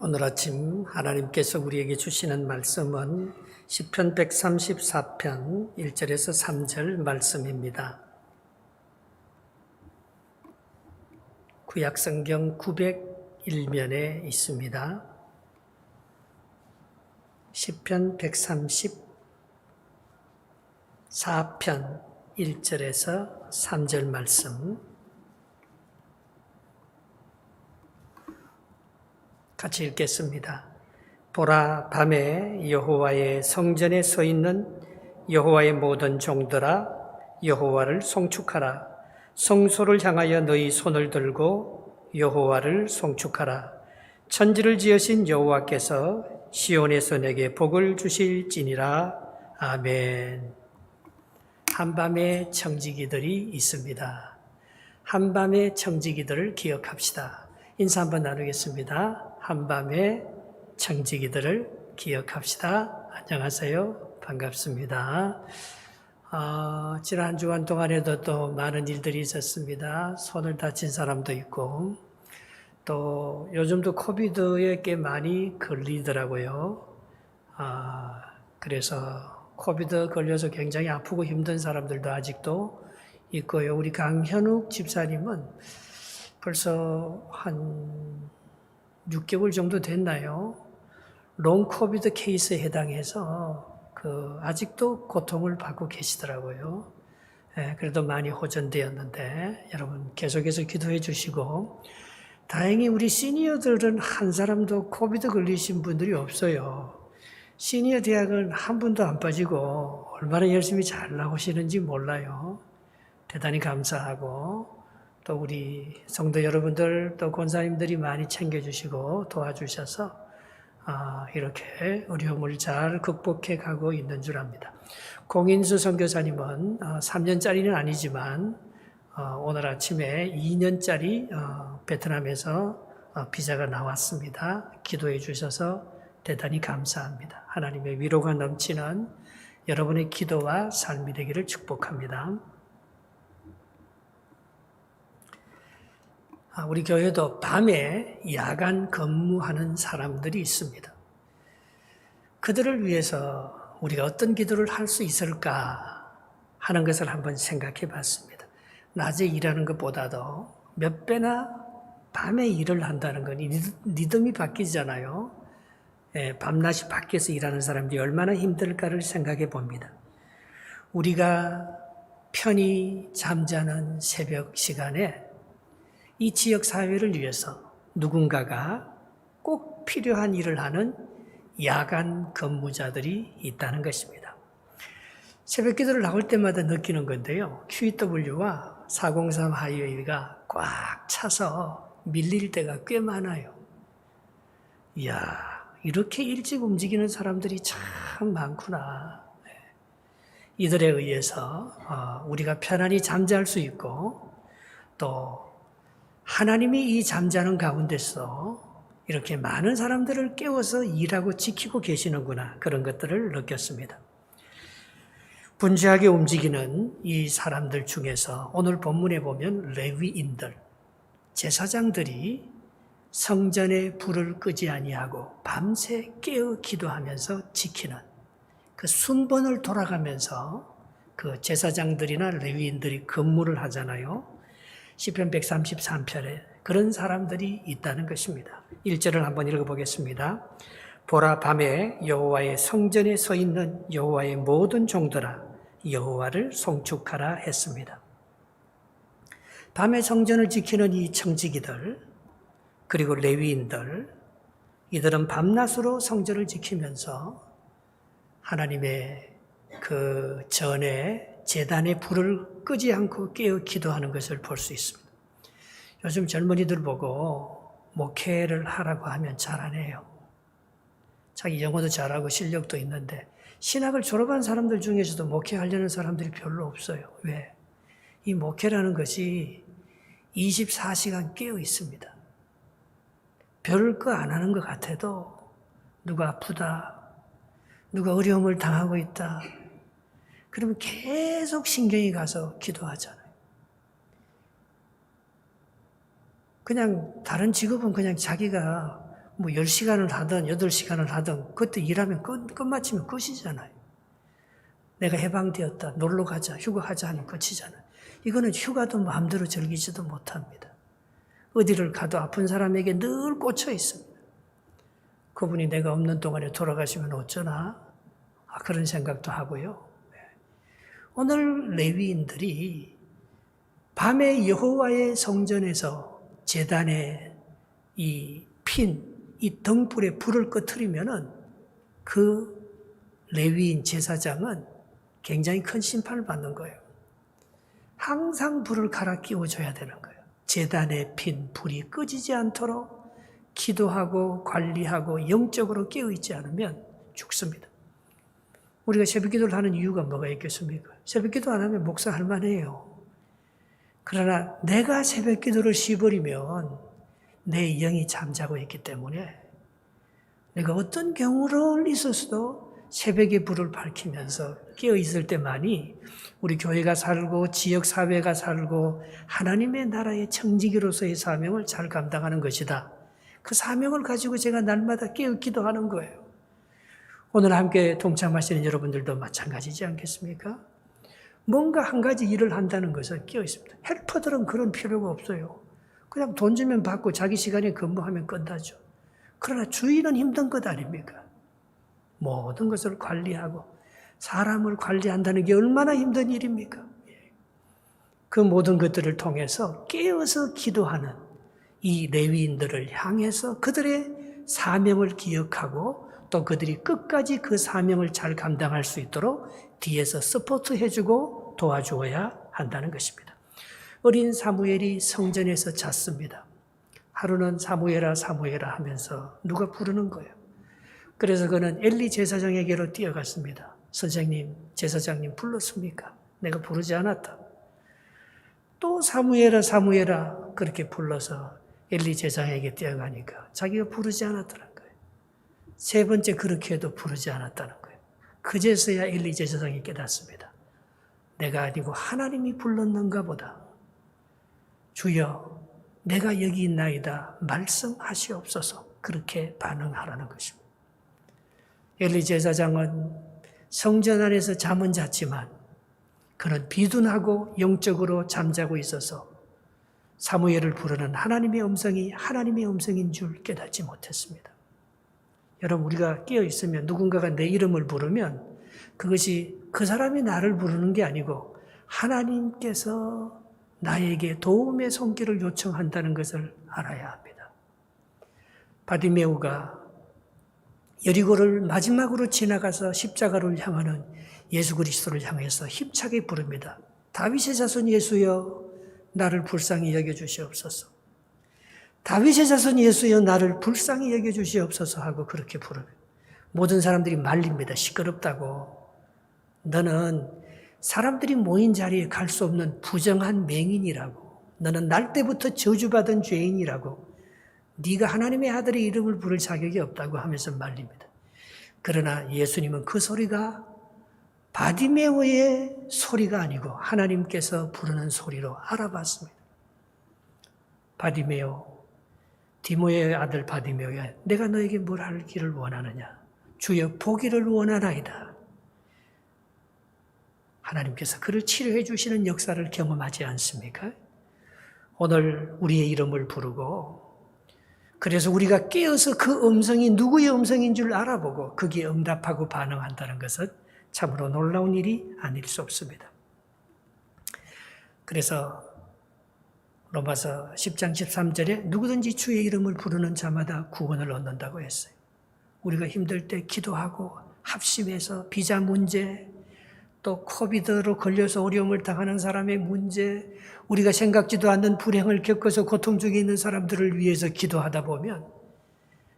오늘 아침 하나님께서 우리에게 주시는 말씀은 시편 134편 1절에서 3절 말씀입니다. 구약 성경 901면에 있습니다. 시편 134편 1절에서 3절 말씀 같이 읽겠습니다. 보라 밤에 여호와의 성전에 서 있는 여호와의 모든 종들아 여호와를 송축하라 성소를 향하여 너희 손을 들고 여호와를 송축하라 천지를 지으신 여호와께서 시온에서 내게 복을 주실지니라 아멘. 한밤의 청지기들이 있습니다. 한밤의 청지기들을 기억합시다. 인사 한번 나누겠습니다. 한밤의 청지기들을 기억합시다. 안녕하세요. 반갑습니다. 어, 지난 한 주간 동안에도 또 많은 일들이 있었습니다. 손을 다친 사람도 있고, 또 요즘도 코비드에 꽤 많이 걸리더라고요. 아, 그래서 코비드 걸려서 굉장히 아프고 힘든 사람들도 아직도 있고요. 우리 강현욱 집사님은 벌써 한 6개월 정도 됐나요? 롱 코비드 케이스에 해당해서 그 아직도 고통을 받고 계시더라고요. 예, 그래도 많이 호전되었는데 여러분 계속해서 기도해 주시고 다행히 우리 시니어들은 한 사람도 코비드 걸리신 분들이 없어요. 시니어 대학은 한 분도 안 빠지고 얼마나 열심히 잘 나오시는지 몰라요. 대단히 감사하고 또 우리 성도 여러분들 또 권사님들이 많이 챙겨주시고 도와주셔서 아, 이렇게 어려움을 잘 극복해 가고 있는 줄 압니다. 공인수 선교사님은 3년짜리는 아니지만 어, 오늘 아침에 2년짜리 어, 베트남에서 어, 비자가 나왔습니다. 기도해 주셔서 대단히 감사합니다. 하나님의 위로가 넘치는 여러분의 기도와 삶이 되기를 축복합니다. 우리 교회도 밤에 야간 근무하는 사람들이 있습니다. 그들을 위해서 우리가 어떤 기도를 할 수 있을까 하는 것을 한번 생각해 봤습니다. 낮에 일하는 것보다도 몇 배나 밤에 일을 한다는 건 리듬이 바뀌잖아요. 예, 밤낮이 바뀌어서 일하는 사람들이 얼마나 힘들까를 생각해 봅니다. 우리가 편히 잠자는 새벽 시간에 이 지역 사회를 위해서 누군가가 꼭 필요한 일을 하는 야간 근무자들이 있다는 것입니다. 새벽 기도를 나올 때마다 느끼는 건데요. QEW와 403 하이웨이가 꽉 차서 밀릴 때가 꽤 많아요. 이야, 이렇게 일찍 움직이는 사람들이 참 많구나. 네. 이들에 의해서 어, 우리가 편안히 잠잘 수 있고 또 하나님이 이 잠자는 가운데서 이렇게 많은 사람들을 깨워서 일하고 지키고 계시는구나 그런 것들을 느꼈습니다. 분주하게 움직이는 이 사람들 중에서 오늘 본문에 보면 레위인들, 제사장들이 성전에 불을 끄지 아니하고 밤새 깨어 기도하면서 지키는 그 순번을 돌아가면서 그 제사장들이나 레위인들이 근무를 하잖아요. 시편 133편에 그런 사람들이 있다는 것입니다. 1절을 한번 읽어보겠습니다. 보라 밤에 여호와의 성전에 서 있는 여호와의 모든 종들아 여호와를 송축하라 했습니다. 밤에 성전을 지키는 이 청지기들 그리고 레위인들 이들은 밤낮으로 성전을 지키면서 하나님의 그 전에 재단의 불을 끄지 않고 깨어 기도하는 것을 볼 수 있습니다. 요즘 젊은이들 보고 목회를 하라고 하면 잘 안 해요. 자기 영어도 잘하고 실력도 있는데 신학을 졸업한 사람들 중에서도 목회하려는 사람들이 별로 없어요. 왜? 이 목회라는 것이 24시간 깨어 있습니다. 별거 안 하는 것 같아도 누가 아프다, 누가 어려움을 당하고 있다, 그러면 계속 신경이 가서 기도하잖아요. 그냥 다른 직업은 그냥 자기가 뭐 10시간을 하든 8시간을 하든 그때 일하면 끝, 끝마치면 끝이잖아요. 내가 해방되었다. 놀러 가자. 휴가하자 하면 끝이잖아요. 이거는 휴가도 마음대로 즐기지도 못합니다. 어디를 가도 아픈 사람에게 늘 꽂혀 있습니다. 그분이 내가 없는 동안에 돌아가시면 어쩌나? 아, 그런 생각도 하고요. 네. 오늘 레위인들이 밤에 여호와의 성전에서 제단에 이 핀, 이 등불에 불을 꺼트리면은 그 레위인 제사장은 굉장히 큰 심판을 받는 거예요. 항상 불을 갈아 끼워줘야 되는 거예요. 재단에 핀 불이 꺼지지 않도록 기도하고 관리하고 영적으로 깨어있지 않으면 죽습니다. 우리가 새벽 기도를 하는 이유가 뭐가 있겠습니까? 새벽 기도 안 하면 목사 할 만해요. 그러나 내가 새벽 기도를 쉬버리면 내 영이 잠자고 있기 때문에 내가 어떤 경우를 있었어도 새벽에 불을 밝히면서 깨어 있을 때만이 우리 교회가 살고 지역 사회가 살고 하나님의 나라의 청지기로서의 사명을 잘 감당하는 것이다. 그 사명을 가지고 제가 날마다 깨어 기도하는 거예요. 오늘 함께 동참하시는 여러분들도 마찬가지지 않겠습니까? 뭔가 한 가지 일을 한다는 것은 끼어 있습니다. 헬퍼들은 그런 필요가 없어요. 그냥 돈 주면 받고 자기 시간에 근무하면 끝나죠. 그러나 주인은 힘든 것 아닙니까? 모든 것을 관리하고 사람을 관리한다는 게 얼마나 힘든 일입니까? 그 모든 것들을 통해서 깨어서 기도하는 이 레위인들을 향해서 그들의 사명을 기억하고 또 그들이 끝까지 그 사명을 잘 감당할 수 있도록 뒤에서 서포트 해주고 도와주어야 한다는 것입니다. 어린 사무엘이 성전에서 잤습니다. 하루는 사무엘아 사무엘아 하면서 누가 부르는 거예요. 그래서 그는 엘리 제사장에게로 뛰어갔습니다. 선생님, 제사장님 불렀습니까? 내가 부르지 않았다. 또 사무엘아 사무엘아 그렇게 불러서 엘리 제사장에게 뛰어가니까 자기가 부르지 거예요. 세 번째 그렇게 해도 부르지 않았다는 거예요. 그제서야 엘리 제사장이 깨닫습니다. 내가 아니고 하나님이 불렀는가 보다. 주여, 내가 여기 있나이다. 말씀하시옵소서. 그렇게 반응하라는 것입니다. 엘리 제사장은 성전 안에서 잠은 잤지만 그는 비둔하고 영적으로 잠자고 있어서 사무엘을 부르는 하나님의 음성이 하나님의 음성인 줄 깨닫지 못했습니다. 여러분 우리가 깨어 있으면 누군가가 내 이름을 부르면 그것이 그 사람이 나를 부르는 게 아니고 하나님께서 나에게 도움의 손길을 요청한다는 것을 알아야 합니다. 바디메우가 여리고를 마지막으로 지나가서 십자가를 향하는 예수 그리스도를 향해서 힘차게 부릅니다. 다윗의 자손 예수여 나를 불쌍히 여겨 주시옵소서. 다윗의 자손 예수여 나를 불쌍히 여겨 주시옵소서 하고 그렇게 부르면 모든 사람들이 말립니다. 시끄럽다고. 너는 사람들이 모인 자리에 갈 수 없는 부정한 맹인이라고. 너는 날 때부터 저주받은 죄인이라고. 네가 하나님의 아들의 이름을 부를 자격이 없다고 하면서 말립니다. 그러나 예수님은 그 소리가 바디메오의 소리가 아니고 하나님께서 부르는 소리로 알아봤습니다. 바디메오, 디모의 아들 바디메오야, 내가 너에게 뭘 하기를 원하느냐? 주여 보기를 원하나이다. 하나님께서 그를 치료해 주시는 역사를 경험하지 않습니까? 오늘 우리의 이름을 부르고 그래서 우리가 깨어서 그 음성이 누구의 음성인 줄 알아보고 거기에 응답하고 반응한다는 것은 참으로 놀라운 일이 아닐 수 없습니다. 그래서 로마서 10장 13절에 누구든지 주의 이름을 부르는 자마다 구원을 얻는다고 했어요. 우리가 힘들 때 기도하고 합심해서 비자 문제, 또 코비드로 걸려서 어려움을 당하는 사람의 문제, 우리가 생각지도 않는 불행을 겪어서 고통 중에 있는 사람들을 위해서 기도하다 보면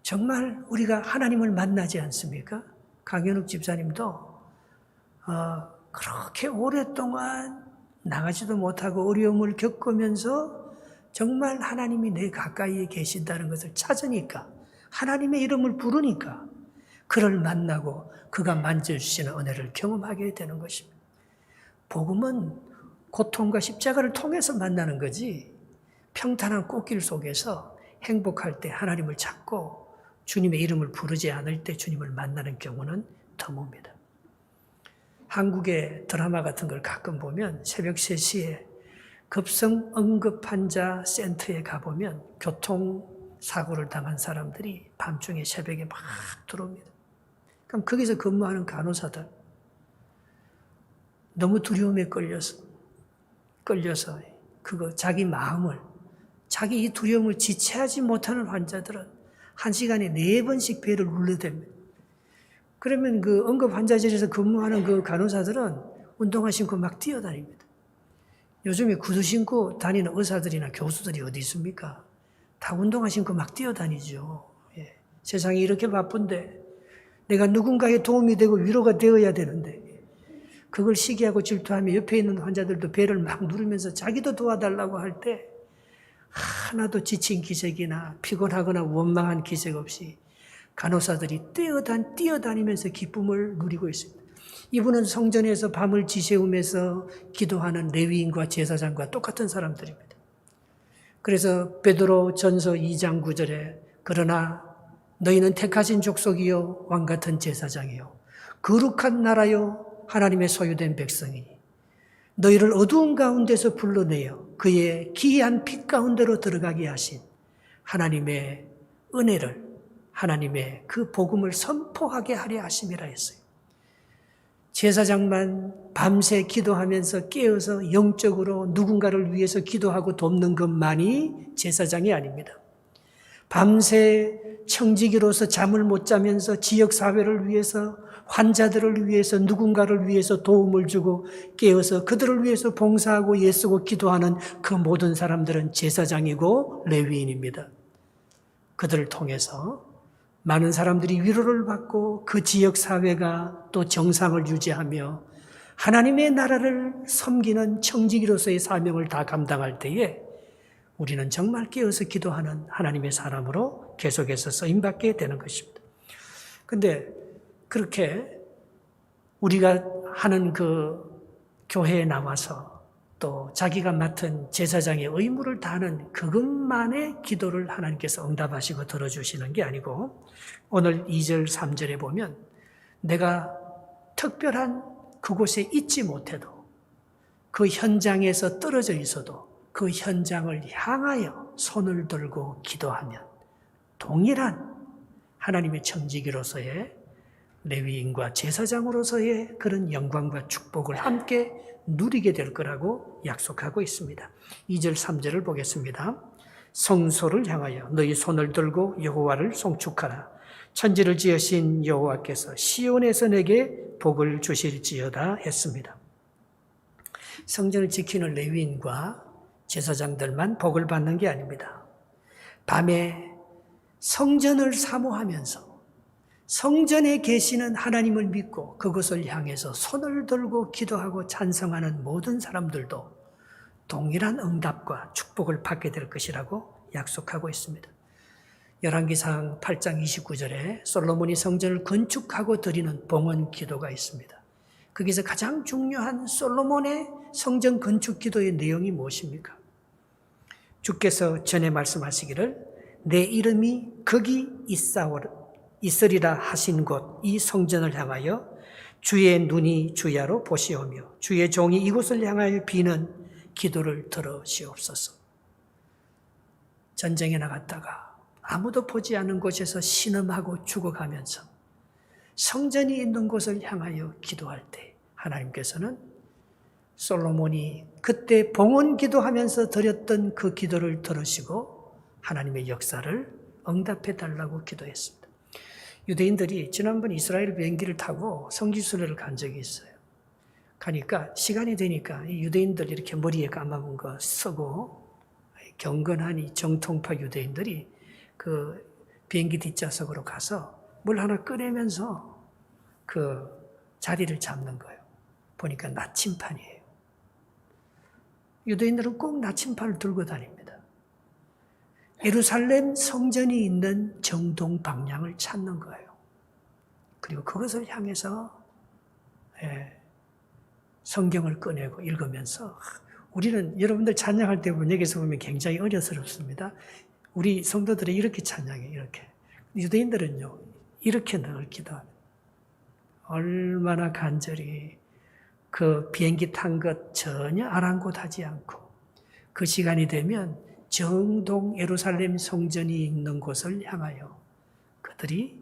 정말 우리가 하나님을 만나지 않습니까? 강현욱 집사님도 어, 그렇게 오랫동안 나가지도 못하고 어려움을 겪으면서 정말 하나님이 내 가까이에 계신다는 것을 찾으니까 하나님의 이름을 부르니까 그를 만나고 그가 만져주시는 은혜를 경험하게 되는 것입니다. 복음은 고통과 십자가를 통해서 만나는 거지 평탄한 꽃길 속에서 행복할 때 하나님을 찾고 주님의 이름을 부르지 않을 때 주님을 만나는 경우는 드뭅니다. 한국의 드라마 같은 걸 가끔 보면 새벽 3시에 급성 응급 환자 센터에 가보면 교통 사고를 당한 사람들이 밤중에 새벽에 막 들어옵니다. 그럼 거기서 근무하는 간호사들 너무 두려움에 끌려서 끌려서 그거 자기 마음을 자기 이 두려움을 지체하지 못하는 환자들은 한 시간에 네 번씩 배를 눌러댑니다. 그러면 그 응급 환자실에서 근무하는 그 간호사들은 운동화 신고 막 뛰어다닙니다. 요즘에 구두 신고 다니는 의사들이나 교수들이 어디 있습니까? 다 운동화 신고 막 뛰어다니죠. 예. 세상이 이렇게 바쁜데 내가 누군가의 도움이 되고 위로가 되어야 되는데 그걸 시기하고 질투하며 옆에 있는 환자들도 배를 막 누르면서 자기도 도와달라고 할 때 하나도 지친 기색이나 피곤하거나 원망한 기색 없이 간호사들이 뛰어다, 뛰어다니면서 기쁨을 누리고 있습니다. 이분은 성전에서 밤을 지새우면서 기도하는 레위인과 제사장과 똑같은 사람들입니다. 그래서 베드로 전서 2장 9절에 그러나 너희는 택하신 족속이요 왕 같은 제사장이요 거룩한 나라요 하나님의 소유된 백성이니 너희를 어두운 가운데서 불러내어 그의 기이한 빛 가운데로 들어가게 하신 하나님의 은혜를 하나님의 그 복음을 선포하게 하려 하심이라 했어요. 제사장만 밤새 기도하면서 깨어서 영적으로 누군가를 위해서 기도하고 돕는 것만이 제사장이 아닙니다. 밤새 청지기로서 잠을 못 자면서 지역 사회를 위해서 환자들을 위해서 누군가를 위해서 도움을 주고 깨어서 그들을 위해서 봉사하고 예쓰고 기도하는 그 모든 사람들은 제사장이고 레위인입니다. 그들을 통해서 많은 사람들이 위로를 받고 그 지역 사회가 또 정상을 유지하며 하나님의 나라를 섬기는 청지기로서의 사명을 다 감당할 때에 우리는 정말 깨어서 기도하는 하나님의 사람으로 계속해서 쓰임받게 되는 것입니다. 근데 그렇게 우리가 하는 그 교회에 나와서 또 자기가 맡은 제사장의 의무를 다하는 그것만의 기도를 하나님께서 응답하시고 들어주시는 게 아니고 오늘 2절, 3절에 보면 내가 특별한 그곳에 있지 못해도 그 현장에서 떨어져 있어도 그 현장을 향하여 손을 들고 기도하면 동일한 하나님의 청지기로서의 레위인과 제사장으로서의 그런 영광과 축복을 함께 누리게 될 거라고 약속하고 있습니다. 2절 3절을 보겠습니다. 성소를 향하여 너희 손을 들고 여호와를 송축하라. 천지를 지으신 여호와께서 시온에서 내게 복을 주실지어다 했습니다. 성전을 지키는 레위인과 제사장들만 복을 받는 게 아닙니다. 밤에 성전을 사모하면서 성전에 계시는 하나님을 믿고 그것을 향해서 손을 들고 기도하고 찬성하는 모든 사람들도 동일한 응답과 축복을 받게 될 것이라고 약속하고 있습니다. 열왕기상 8장 29절에 솔로몬이 성전을 건축하고 드리는 봉헌 기도가 있습니다. 거기서 가장 중요한 솔로몬의 성전 건축 기도의 내용이 무엇입니까? 주께서 전에 말씀하시기를 내 이름이 거기 있 으리라 하신 곳 이 성전을 향하여 주의 눈이 주야로 보시오며 주의 종이 이곳을 향하여 비는 기도를 들으시옵소서. 전쟁에 나갔다가 아무도 보지 않은 곳에서 신음하고 죽어가면서 성전이 있는 곳을 향하여 기도할 때 하나님께서는 솔로몬이 그때 봉헌 기도하면서 드렸던 그 기도를 들으시고 하나님의 역사를 응답해 달라고 기도했습니다. 유대인들이 지난번 이스라엘 비행기를 타고 성지순례를 간 적이 있어요. 가니까 시간이 되니까 유대인들 이렇게 머리에 감아본 거 쓰고 경건하니 정통파 유대인들이 그 비행기 뒷좌석으로 가서 물 하나 꺼내면서 그 자리를 잡는 거예요. 보니까 나침판이에요. 유대인들은 꼭 나침판을 들고 다닙니다. 예루살렘 성전이 있는 정동 방향을 찾는 거예요. 그리고 그것을 향해서 예, 성경을 꺼내고 읽으면서 우리는 여러분들 찬양할 때 보면 여기서 보면 굉장히 어려스럽습니다. 우리 성도들이 이렇게 찬양해 이렇게. 유대인들은요, 이렇게 늘 기도합니다. 얼마나 간절히 그 비행기 탄 것 전혀 아랑곳하지 않고 그 시간이 되면 정동 예루살렘 성전이 있는 곳을 향하여 그들이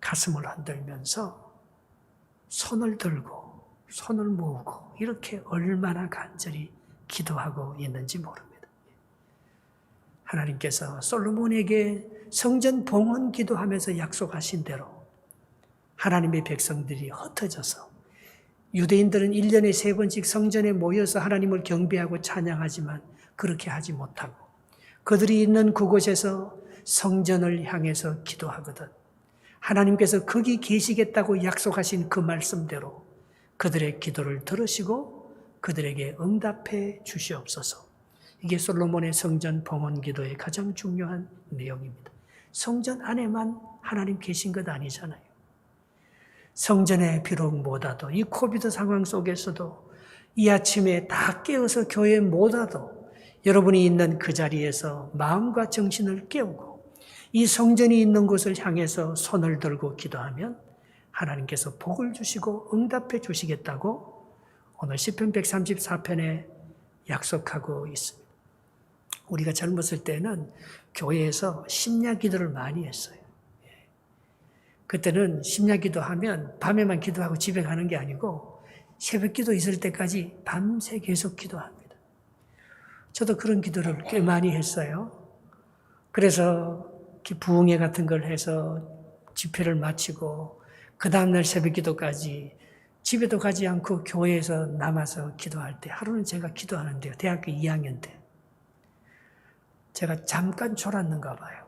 가슴을 흔들면서 손을 들고 손을 모으고 이렇게 얼마나 간절히 기도하고 있는지 모릅니다. 하나님께서 솔로몬에게 성전 봉헌 기도하면서 약속하신 대로 하나님의 백성들이 흩어져서 유대인들은 1년에 세 번씩 성전에 모여서 하나님을 경배하고 찬양하지만 그렇게 하지 못하고 그들이 있는 그곳에서 성전을 향해서 기도하거든. 하나님께서 거기 계시겠다고 약속하신 그 말씀대로 그들의 기도를 들으시고 그들에게 응답해 주시옵소서. 이게 솔로몬의 성전 봉헌 기도의 가장 중요한 내용입니다. 성전 안에만 하나님 계신 것 아니잖아요. 성전에 비록 못 와도 이 코비드 상황 속에서도 이 아침에 다 깨어서 교회 못 와도 여러분이 있는 그 자리에서 마음과 정신을 깨우고 이 성전이 있는 곳을 향해서 손을 들고 기도하면 하나님께서 복을 주시고 응답해 주시겠다고 오늘 시편 134편에 약속하고 있습니다. 우리가 젊었을 때는 교회에서 심야 기도를 많이 했어요. 그때는 심야 기도하면 밤에만 기도하고 집에 가는 게 아니고 새벽 기도 있을 때까지 밤새 계속 기도합니다. 저도 그런 기도를 꽤 많이 했어요. 그래서 부흥회 같은 걸 해서 집회를 마치고 그 다음날 새벽 기도까지 집에도 가지 않고 교회에서 남아서 기도할 때 하루는 제가 기도하는데요. 대학교 2학년 때. 제가 잠깐 졸았는가 봐요.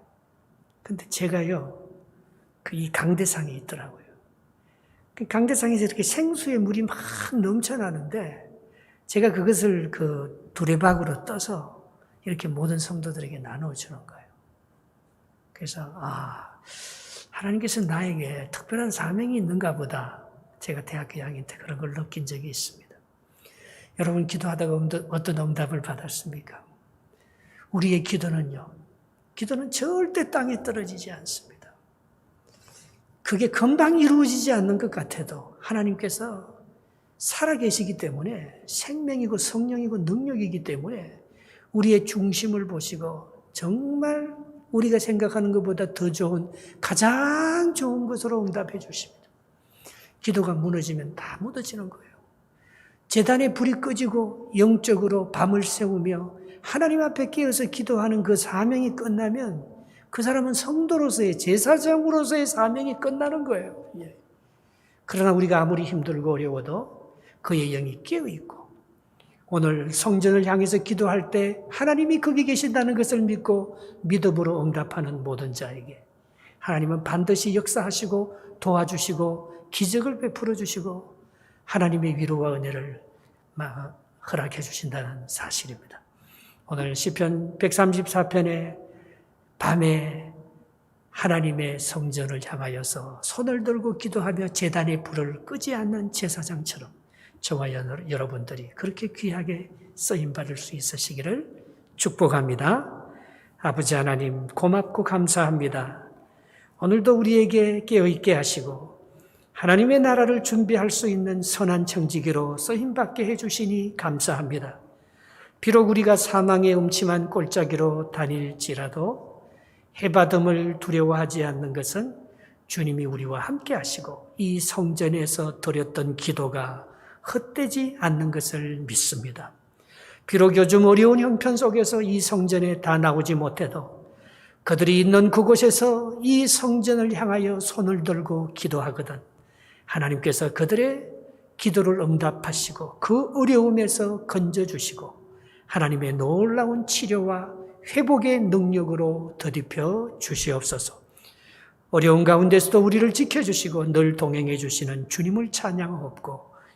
근데 제가요, 그 이 강대상에 있더라고요. 그 강대상에서 이렇게 생수의 물이 막 넘쳐나는데, 제가 그것을 그 두레박으로 떠서 이렇게 모든 성도들에게 나눠주는 거예요. 그래서, 아, 하나님께서 나에게 특별한 사명이 있는가 보다. 제가 대학교 2학년 때 그런 걸 느낀 적이 있습니다. 여러분, 기도하다가 어떤 응답을 받았습니까? 우리의 기도는요, 기도는 절대 땅에 떨어지지 않습니다. 그게 금방 이루어지지 않는 것 같아도 하나님께서 살아계시기 때문에 생명이고 성령이고 능력이기 때문에 우리의 중심을 보시고 정말 우리가 생각하는 것보다 더 좋은 가장 좋은 것으로 응답해 주십니다. 기도가 무너지면 다 무너지는 거예요. 재단에 불이 꺼지고 영적으로 밤을 새우며 하나님 앞에 깨어서 기도하는 그 사명이 끝나면 그 사람은 성도로서의 제사장으로서의 사명이 끝나는 거예요. 예. 그러나 우리가 아무리 힘들고 어려워도 그의 영이 깨어 있고 오늘 성전을 향해서 기도할 때 하나님이 거기 계신다는 것을 믿고 믿음으로 응답하는 모든 자에게 하나님은 반드시 역사하시고 도와주시고 기적을 베풀어 주시고 하나님의 위로와 은혜를 허락해 주신다는 사실입니다. 오늘 시편 134편에 밤에 하나님의 성전을 향하여서 손을 들고 기도하며 재단의 불을 끄지 않는 제사장처럼 저와 여러분들이 그렇게 귀하게 쓰임 받을 수 있으시기를 축복합니다. 아버지 하나님 고맙고 감사합니다. 오늘도 우리에게 깨어 있게 하시고 하나님의 나라를 준비할 수 있는 선한 청지기로 쓰임 받게 해 주시니 감사합니다. 비록 우리가 사망의 음침한 골짜기로 다닐지라도 해받음을 두려워하지 않는 것은 주님이 우리와 함께 하시고 이 성전에서 드렸던 기도가 헛되지 않는 것을 믿습니다. 비록 요즘 어려운 형편 속에서 이 성전에 다 나오지 못해도 그들이 있는 그곳에서 이 성전을 향하여 손을 들고 기도하거든 하나님께서 그들의 기도를 응답하시고 그 어려움에서 건져주시고 하나님의 놀라운 치료와 회복의 능력으로 더딥혀 주시옵소서. 어려운 가운데서도 우리를 지켜주시고 늘 동행해 주시는 주님을 찬양하옵고